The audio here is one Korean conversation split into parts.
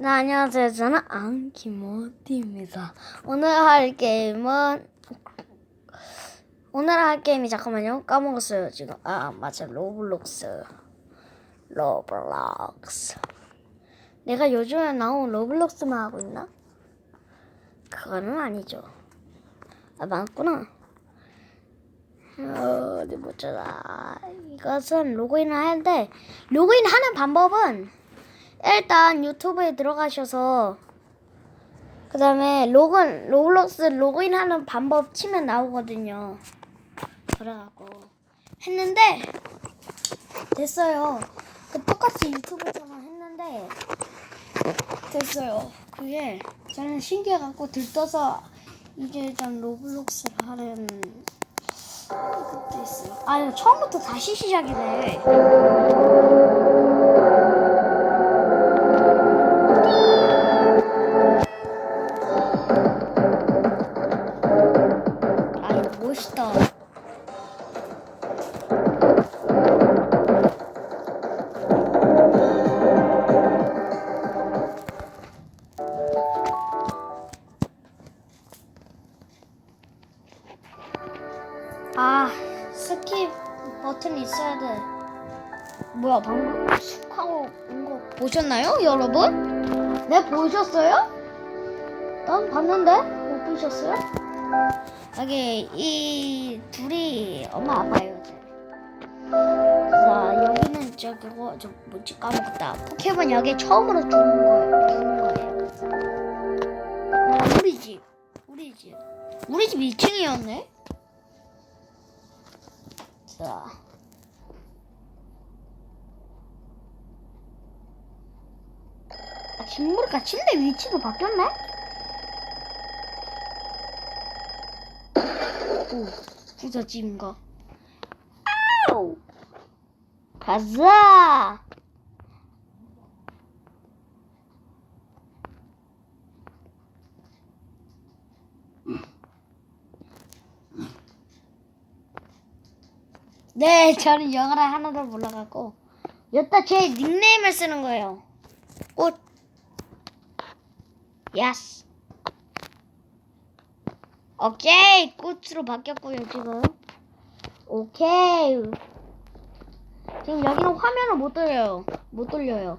네, 안녕하세요. 저는 안키모티입니다. 오늘 할 게임은 오늘 할 게임이 잠깐만요. 까먹었어요 지금. 아 맞아 로블록스. 로블록스. 내가 요즘에 나온 로블록스만 하고 있나? 그거는 아니죠. 아 맞구나. 어, 어디 보자. 이것은 로그인을 하는데 로그인 하는 방법은 일단 유튜브에 들어가셔서 그 다음에 로그인 로블록스 로그인하는 방법 치면 나오거든요. 그래갖고 했는데 됐어요. 그 똑같이 유튜브처럼 했는데 됐어요. 그게 저는 신기해갖고 들떠서 이제 전 로블록스를 하는 것도 있어요. 아 이거 처음부터 다시 시작이네. 있어야 돼. 뭐야 방금 쑥 하고 온 거 보셨나요 여러분? 네 보셨어요? 난 봤는데 못 보셨어요? 여기 이 둘이 엄마 아빠예요. 제. 자 여기는 저기고 저 뭐지 까먹었다. 포켓몬 여기 처음으로 주는 거예요. 주는 거예요. 어, 우리 집, 우리 집, 우리 집 2층이었네. 자. 아, 진모르가 침대 위치도 바뀌었네? 오, 부서진 거. 아우! 가자! 네, 저는 영어를 하나도 몰라갖고 여기다 제 닉네임을 쓰는 거예요. 꽃. 야스. 오케이, 꽃으로 바뀌었고요, 지금. 오케이. 지금 여기는 화면을 못 돌려요. 못 돌려요.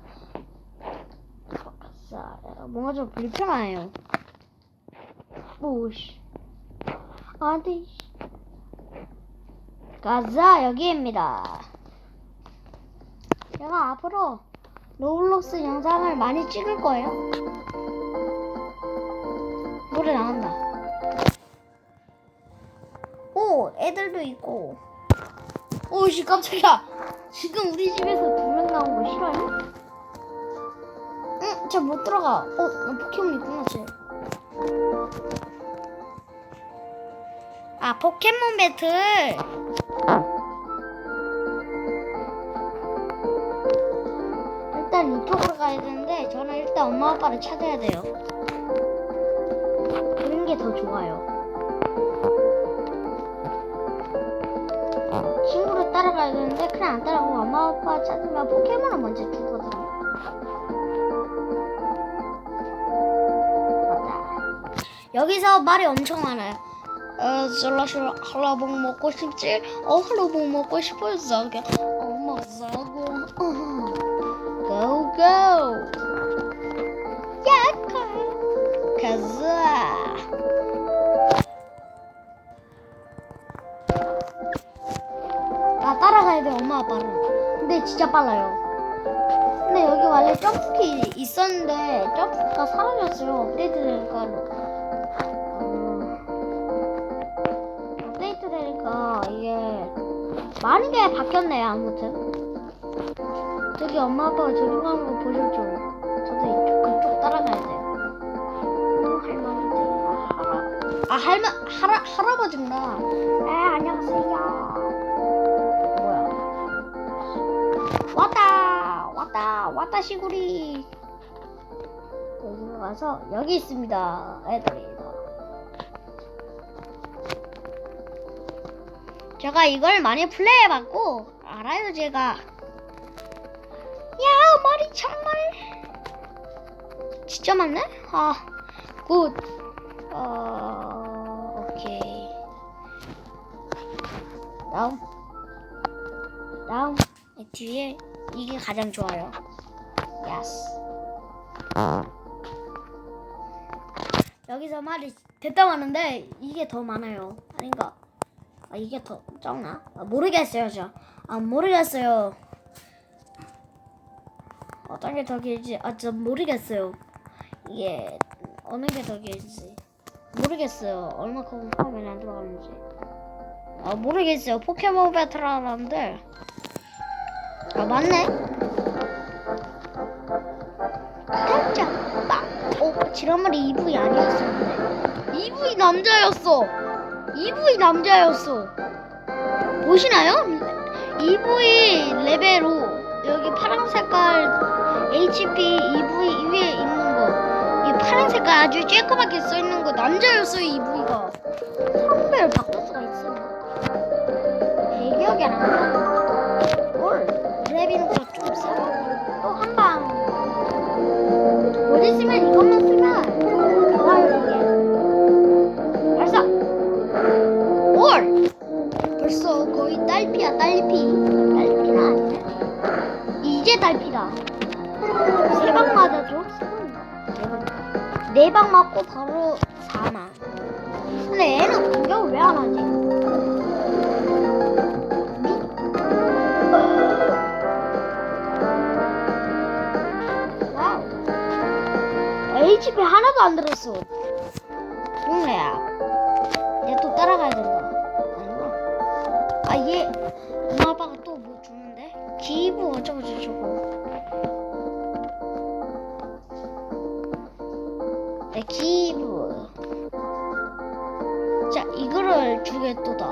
자, 뭔가 좀 불편해요. 오씨. 아디. 가자 여기입니다. 제가 앞으로 로블록스 영상을 많이 찍을 거예요. 노래 나온다. 오, 애들도 있고. 오씨 깜짝이야. 지금 우리 집에서 두 명 나온 거 싫어요? 응, 저못 들어가. 어, 나 포켓몬 있구나, 쟤. 아, 포켓몬 배틀. 일단 이쪽으로 가야 되는데 저는 일단 엄마 아빠를 찾아야 돼요. 게 더 좋아요. 친구를 따라가야 되는데 그냥 안 따라가고 엄마 아빠 찾으면 포켓몬을 먼저 주거든. 맞다. 여기서 말이 엄청 많아요. 어, 슬러시 한라봉 먹고 싶지? 어, 한라봉 먹고 싶어요, 자기. 엄마. 어. Go, go! 가자! 아빠를. 근데 진짜 빨라요. 근데 여기 원래 점프키 있었는데, 점프가 사라졌어요. 업데이트 되니까. 어, 업데이트 되니까 이게 많은 게 바뀌었네요, 아무튼. 저기 엄마 아빠가 저기 가는 거 보셨죠? 저도 이쪽 그쪽 따라가야 돼요. 할아 아 할머 할아 할아버지구나. 왔다 시구리. 여기 가서 여기 있습니다. 애들이 다. 제가 이걸 많이 플레이해봤고 알아요 제가. 야 머리 정말 진짜 많네? 아, 굿. 어, 오케이. 다음. 다음. 이 뒤에 이게 가장 좋아요. 예스. 여기서 말이 됐다 하는데 이게 더 많아요. 아닌가? 아, 이게 더 적나? 아, 모르겠어요, 저. 아, 모르겠어요. 어떤 게 더 길지? 아, 저 모르겠어요. 이게 어느 게 더 길지? 모르겠어요. 얼마큼 화면이 안 들어가는지. 아, 모르겠어요. 포켓몬 배틀 하는데. 아, 맞네. 지난번에 EV 아니었었는데. EV 남자였어. EV 남자였어. 보시나요? EV 레벨5 여기 파란 색깔 HP EV 위에 있는 거. 이 파란 색깔 아주 쬐끄맣게 써 있는 거 남자였어 EV가. 성별 바꿀 수가 있어. 제 기억이 안 나. HP 하나도 안 들었어. 동네야. 얘 또 따라가야 된다. 아닌가? 아, 얘, 엄마 아빠가 또 뭐 주는데? 기부 어쩌고 저쩌고. 네, 기부. 자, 이거를 주겠도다.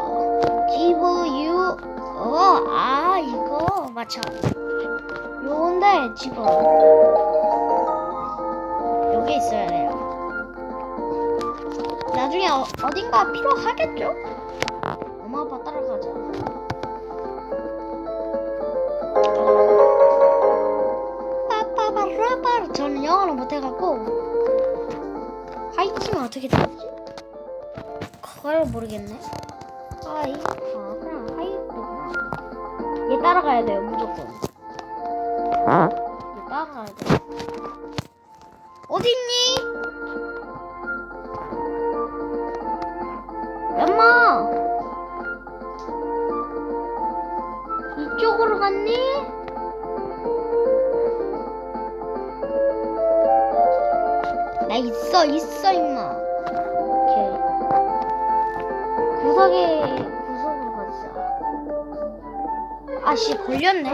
기부, 유, 어, 아, 이거, 맞춰. 요건데, 지금. 여기 있어야 돼요. 나중에 어, 어딘가 필요하겠죠? 엄마 아빠 따라가자. 빠빠바라빠 저는 영어를 못해갖고 하이치면 어떻게 되지? 그걸 모르겠네. 하이 아 그냥 하이구나. 얘 따라가야 돼요 무조건. 얘 따라가야 돼. 어딨니? 엄마! 이쪽으로 갔니? 나 있어, 있어, 임마. 오케이. 구석에, 구석으로 가자. 아씨, 걸렸네?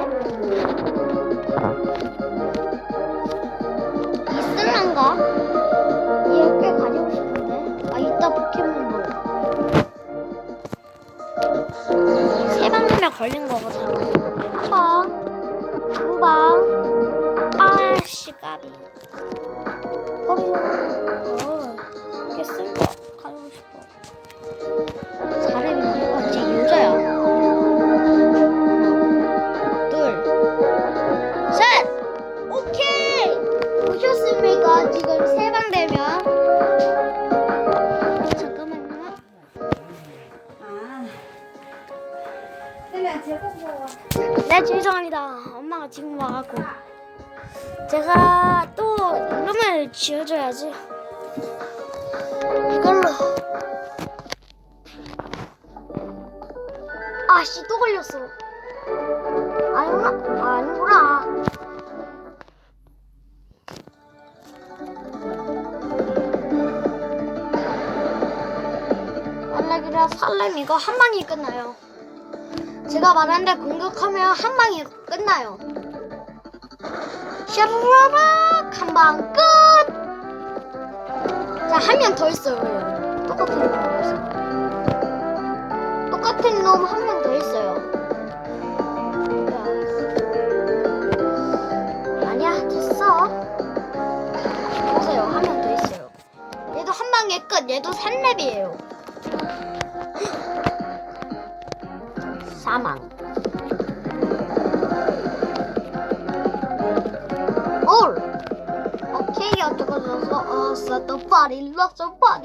얘꽤 가지고 싶은데. 아, 이따 포켓몬 볼. 세방 하면 걸린 거거든. 한 방, 두 방, 아씨 까비. 버려. 어, 이게 쓴거 가지고 싶어. 잘해보니 어째 여자야. 죄송합니다. 엄마가 지금 와갖고. 제가 또 이름을 지어줘야지. 이걸로. 아씨 또 걸렸어. 아니구나 아, 아니구나. 알렉이라 살렘 이거 한 방이 끝나요 제가 말한데 공격하면 한 방이 끝나요. 샤라락 한방 끝. 자, 한 명 더 있어요. 똑같은 놈더 있어요. 똑같은 놈 한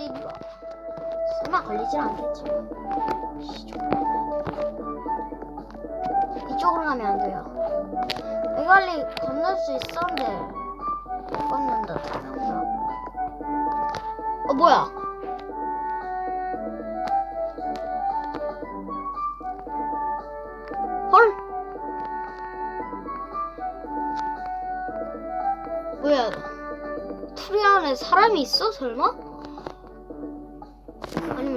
또 파릴러 설마 걸리진 않겠지. 이쪽으로 가면 안 돼요. 여기 빨리 건널 수 있었는데 못 건넌다. 어 뭐야? 헐? 뭐야? 트리 안에 사람이 있어 설마?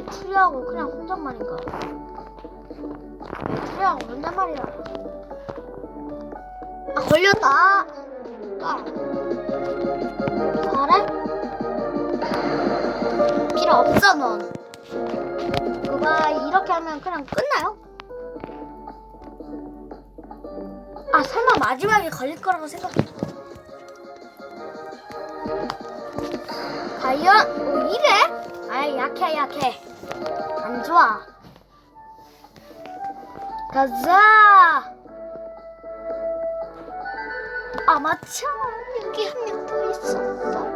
아니면 트리하고 그냥 혼잣말인가? 트리하고 혼잣말이라 아 걸렸다 아. 잘해? 필요 없어 넌 그봐 이렇게 하면 그냥 끝나요? 아 설마 마지막에 걸릴 거라고 생각해 과연 오 이래? 아이 약해 약해 안 좋아. 가자. 아 맞죠 여기 한 명 더 있었어.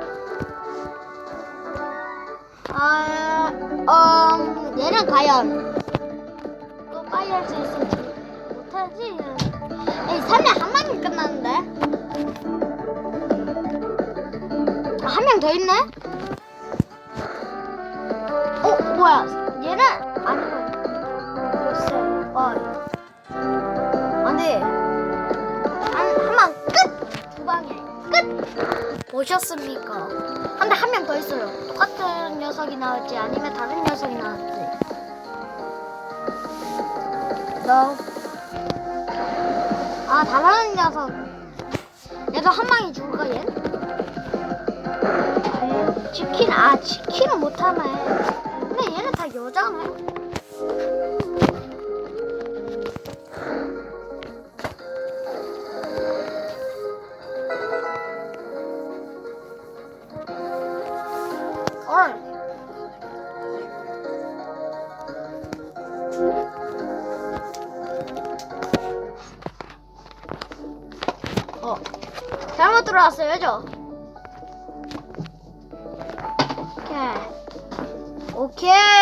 아, 음, 얘는 과연 또 빨리 할 수 있을지 못하지? 에이 3명 한 방에 끝났는데? 아, 한 명 더 있네 뭐야 얘는 아니고 글쎄 어 안돼 한한방 끝! 두 방에 끝! 보셨습니까? 근데 한 명 더 있어요 똑같은 녀석이 나올지 아니면 다른 녀석이 나올지 No 아 다른 녀석 얘도 한 방에 죽을까 얘? 음, 치킨 아 치킨은 못하네 다 여자네 헐어 잘못 들어왔어요 저 오케이. 오케이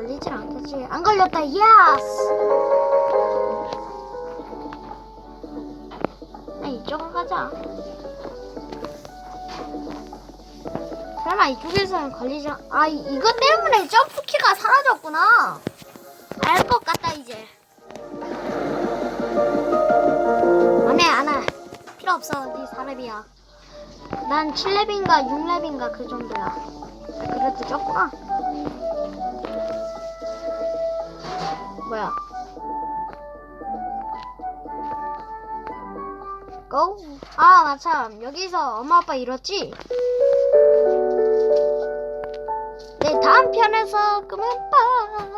걸리진 않겠지? 안 걸렸다. 예스 나 이쪽으로 가자. 설마 이쪽에서는 걸리지 않... 아 이- 이것 때문에 점프키가 사라졌구나. 알 것 같다 이제. 안해 안해. 필요 없어. 네 사람이야. 난 7렙인가 6렙인가 그 정도야. 그래도 적구 뭐야 고? 아 마참 여기서 엄마 아빠 잃었지? 네 다음 편에서 그만 봐